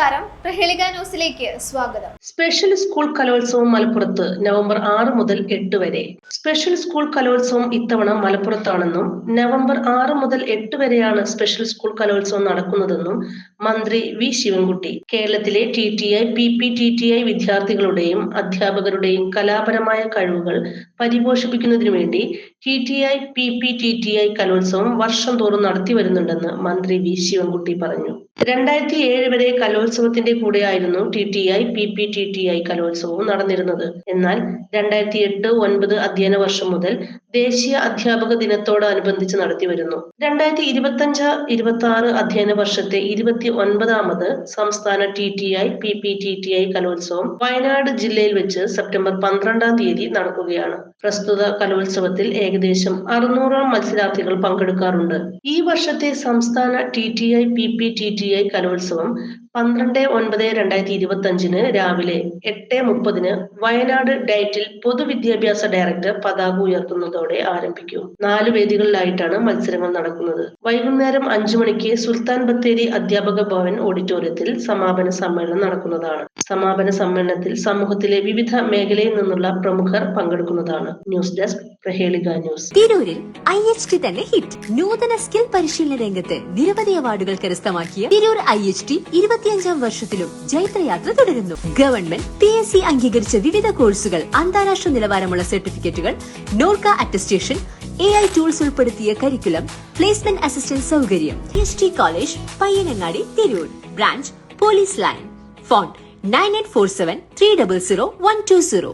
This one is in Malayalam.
നമസ്കാരം. പ്രഹേളിക ന്യൂസിലേക്ക് സ്വാഗതം. സ്പെഷ്യൽ സ്കൂൾ കലോത്സവം മലപ്പുറത്ത് നവംബർ ആറ് മുതൽ എട്ട് വരെ. സ്പെഷ്യൽ സ്കൂൾ കലോത്സവം ഇത്തവണ മലപ്പുറത്താണെന്നും നവംബർ ആറ് മുതൽ എട്ട് വരെയാണ് സ്പെഷ്യൽ സ്കൂൾ കലോത്സവം നടക്കുന്നതെന്നും മന്ത്രി വി ശിവൻകുട്ടി കേരളത്തിലെ T T I P P T T I വിദ്യാർത്ഥികളുടെയും അധ്യാപകരുടെയും കലാപരമായ കഴിവുകൾ പരിപോഷിപ്പിക്കുന്നതിനു വേണ്ടി T T I P P T T I കലോത്സവം വർഷം തോറും നടത്തി വരുന്നുണ്ടെന്ന് മന്ത്രി വി ശിവൻകുട്ടി പറഞ്ഞു. രണ്ടായിരത്തി ഏഴ് വരെ കലോത്സവത്തിന്റെ കൂടെയായിരുന്നു T T I P P T T I കലോത്സവവും നടന്നിരുന്നത്. എന്നാൽ രണ്ടായിരത്തി എട്ട് ഒൻപത് അധ്യയന വർഷം മുതൽ ദേശീയ അധ്യാപക ദിനത്തോടനുബന്ധിച്ച് നടത്തി വരുന്നു രണ്ടായിരത്തി ഇരുപത്തി അഞ്ച് ഇരുപത്തി ആറ് അധ്യയന വർഷത്തെ ഇരുപത്തി ഒൻപതാമത് സംസ്ഥാന T T I P P T T I കലോത്സവം വയനാട് ജില്ലയിൽ വെച്ച് സെപ്റ്റംബർ പന്ത്രണ്ടാം തീയതി നടക്കുകയാണ്. പ്രസ്തുത കലോത്സവത്തിൽ ഏകദേശം അറുന്നൂറോളം മത്സരാർത്ഥികൾ പങ്കെടുക്കാറുണ്ട്. ഈ വർഷത്തെ സംസ്ഥാന T T I P P T T I കലോത്സവം പന്ത്രണ്ട് ഒൻപത് രണ്ടായിരത്തി ഇരുപത്തി അഞ്ചിന് രാവിലെ എട്ട് മുപ്പതിന് വയനാട് ഡയറ്റിൽ പൊതുവിദ്യാഭ്യാസ ഡയറക്ടർ പതാക ഉയർത്തുന്നതോടെ ആരംഭിക്കും. നാല് വേദികളിലായിട്ടാണ് മത്സരങ്ങൾ നടക്കുന്നത്. വൈകുന്നേരം അഞ്ചു മണിക്ക് സുൽത്താൻ ബത്തേരി അധ്യാപക ഭവൻ ഓഡിറ്റോറിയത്തിൽ സമാപന സമ്മേളനം നടക്കുന്നതാണ്. സമാപന സമ്മേളനത്തിൽ സമൂഹത്തിലെ വിവിധ മേഖലയിൽ നിന്നുള്ള പ്രമുഖർ പങ്കെടുക്കുന്നതാണ്. News desk Prahelika news. തിരൂരിൽ ഐ എച്ച് ടി തന്നെ ഹിറ്റ്. നൂതന സ്കിൽ പരിശീലന രംഗത്ത് നിരവധി അവാർഡുകൾ കരസ്ഥമാക്കിയ തിരൂർ ഐ എച്ച് ടി ഇരുപത്തിയഞ്ചാം വർഷത്തിലും ജൈത്രയാത്ര തുടരുന്നു. ഗവൺമെന്റ് പി എസ് സി അംഗീകരിച്ച വിവിധ കോഴ്സുകൾ അന്താരാഷ്ട്ര നിലവാരമുള്ള സർട്ടിഫിക്കറ്റുകൾ NORKA attestation A I tools ഉൾപ്പെടുത്തിയ കരിക്കുലം പ്ലേസ്മെന്റ് അസിസ്റ്റന്റ് സൗകര്യം S T college Payyanangadi Tirur. Branch police line phone nine eight four seven three double zero one two zero